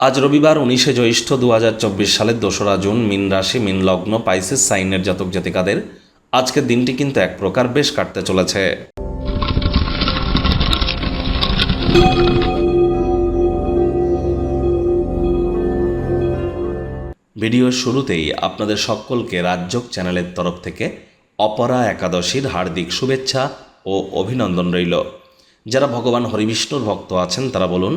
আজ রবিবার উনিশে জ্যৈষ্ঠ দু হাজার চব্বিশ সালের দোসরা জুন মিন রাশি, মিন লগ্ন, পাইসিস, সাইনের জাতক জাতিকাদের আজকের দিনটি কিন্তু এক প্রকার বেশ কাটতে চলেছে। ভিডিওর শুরুতেই আপনাদের সকলকে রাজ্যক চ্যানেলের তরফ থেকে অপরা একাদশীর হার্দিক শুভেচ্ছা ও অভিনন্দন রইল। যারা ভগবান হরিবিষ্ণুর ভক্ত আছেন, তারা বলুন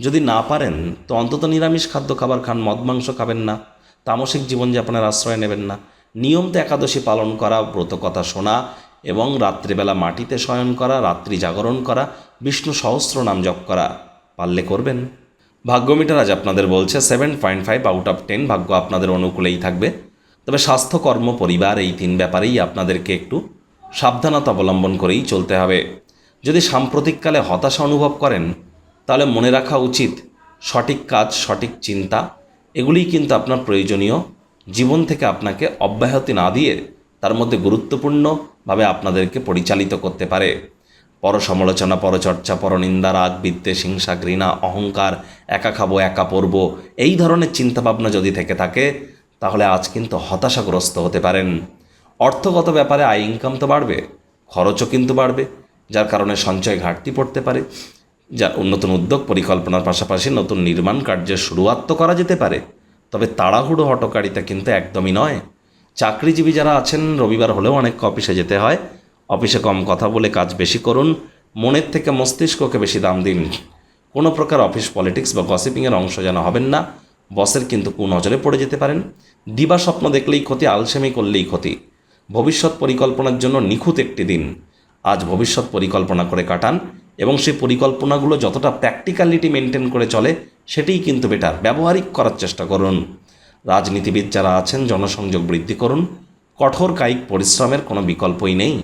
যদি না পারেন, তো অন্তত নিরামিষ খাদ্য খাবার খান, মদ মাংস খাবেন না, তামসিক জীবনযাপনের আশ্রয় নেবেন না। নিয়মিত একাদশী পালন করা, ব্রত কথা শোনা এবং রাত্রিবেলা মাটিতে শয়ন করা, রাত্রি জাগরণ করা, বিষ্ণু সহস্র নাম জপ করা, পারলে করবেন। ভাগ্যমিটার আজ আপনাদের বলছে seven point five out of ten ভাগ্য আপনাদের অনুকূলেই থাকবে। তবে স্বাস্থ্য, কর্ম, পরিবার এই তিন ব্যাপারেই আপনাদেরকে একটু সাবধানতা অবলম্বন করেই চলতে হবে। যদি সাম্প্রতিককালে হতাশা অনুভব করেন তাহলে মনে রাখা উচিত, সঠিক কাজ, সঠিক চিন্তা, এগুলিই কিন্তু আপনার প্রয়োজনীয়। জীবন থেকে আপনাকে অব্যাহতি না দিয়ে তার মধ্যে গুরুত্বপূর্ণভাবে আপনাদেরকে পরিচালিত করতে পারে। পরসমালোচনা, পরচর্চা, পরনিন্দা, রাগ, বিদ্বেষ, হিংসা, ঘৃণা, অহংকার, একা খাব, একা পরব এই ধরনের চিন্তাভাবনা যদি থেকে থাকে, তাহলে আজ কিন্তু হতাশাগ্রস্ত হতে পারেন। অর্থগত ব্যাপারে আয় ইনকাম তো বাড়বে, খরচও কিন্তু বাড়বে, যার কারণে সঞ্চয় ঘাটতি পড়তে পারে। যা নতুন উদ্যোগ পরিকল্পনার পাশাপাশি নতুন নির্মাণ কার্যের শুরুয়াত তো করা যেতে পারে। তবে তাড়াহুড়ো হটকারিতা কিন্তু একদমই নয়। চাকরিজীবী যারা আছেন, রবিবার হলেও অনেক অফিসে যেতে হয়। অফিসে কম কথা বলে কাজ বেশি করুন। মনের থেকে মস্তিষ্ককে বেশি দাম দিন। কোনো প্রকার অফিস পলিটিক্স বা গসিপিংয়ের অংশ যেন হবেন না। বসের কিন্তু কুনজরে পড়ে যেতে পারেন। দিবা স্বপ্ন দেখলেই ক্ষতি, আলসেমি করলেই ক্ষতি। ভবিষ্যৎ পরিকল্পনার জন্য নিখুঁত একটি দিন। আজ ভবিষ্যৎ পরিকল্পনা করে কাটান। এবং সেই পরিকল্পনাগুলো যতটা প্র্যাকটিক্যালিটি মেনটেন করে চলে, সেটাই কিন্তু বেটার ব্যবহারিক করার চেষ্টা করুন। রাজনীতিবিদ যারা আছেন, জনসংযোগ বৃদ্ধি করুন। কঠোর কায়িক পরিশ্রমের কোনো বিকল্পই নেই।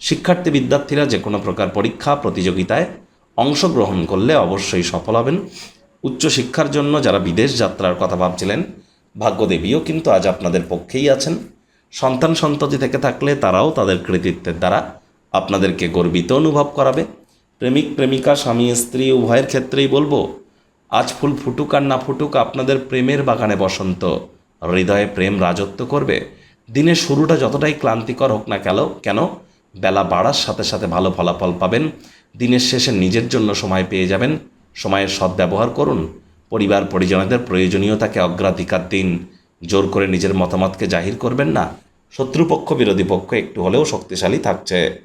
শিক্ষার্থী বিদ্যার্থীরা যে কোনো প্রকার পরীক্ষা, প্রতিযোগিতায় অংশগ্রহণ করলে অবশ্যই সফল হবেন। উচ্চশিক্ষার জন্য যারা বিদেশ যাত্রার কথা ভাবছিলেন, ভাগ্যদেবীও কিন্তু আজ আপনাদের পক্ষেই আছেন। সন্তান সন্ততি থেকে থাকলে তারাও তাদের কৃতিত্বের দ্বারা আপনাদেরকে গর্বিত অনুভব করাবে। প্রেমিক, প্রেমিকা, স্বামী, স্ত্রী, উভয়ের ক্ষেত্রেই বলব, আজ ফুল ফুটুক আর না ফুটুক আপনাদের প্রেমের বাগানে বসন্ত। হৃদয়ে প্রেম রাজত্ব করবে। দিনের শুরুটা যতটাই ক্লান্তিকর হোক না কেন কেন? বেলা বাড়ার সাথে সাথে ভালো ফলাফল পাবেন। দিনের শেষে নিজের জন্য সময় পেয়ে যাবেন। সময়ের সদ্ব্যবহার করুন। পরিবার, পরিজনদের প্রয়োজনীয়তাকে অগ্রাধিকার দিন। জোর করে নিজের মতামতকে জাহির করবেন না। শত্রুপক্ষ, বিরোধী পক্ষ একটু হলেও শক্তিশালী থাকছে।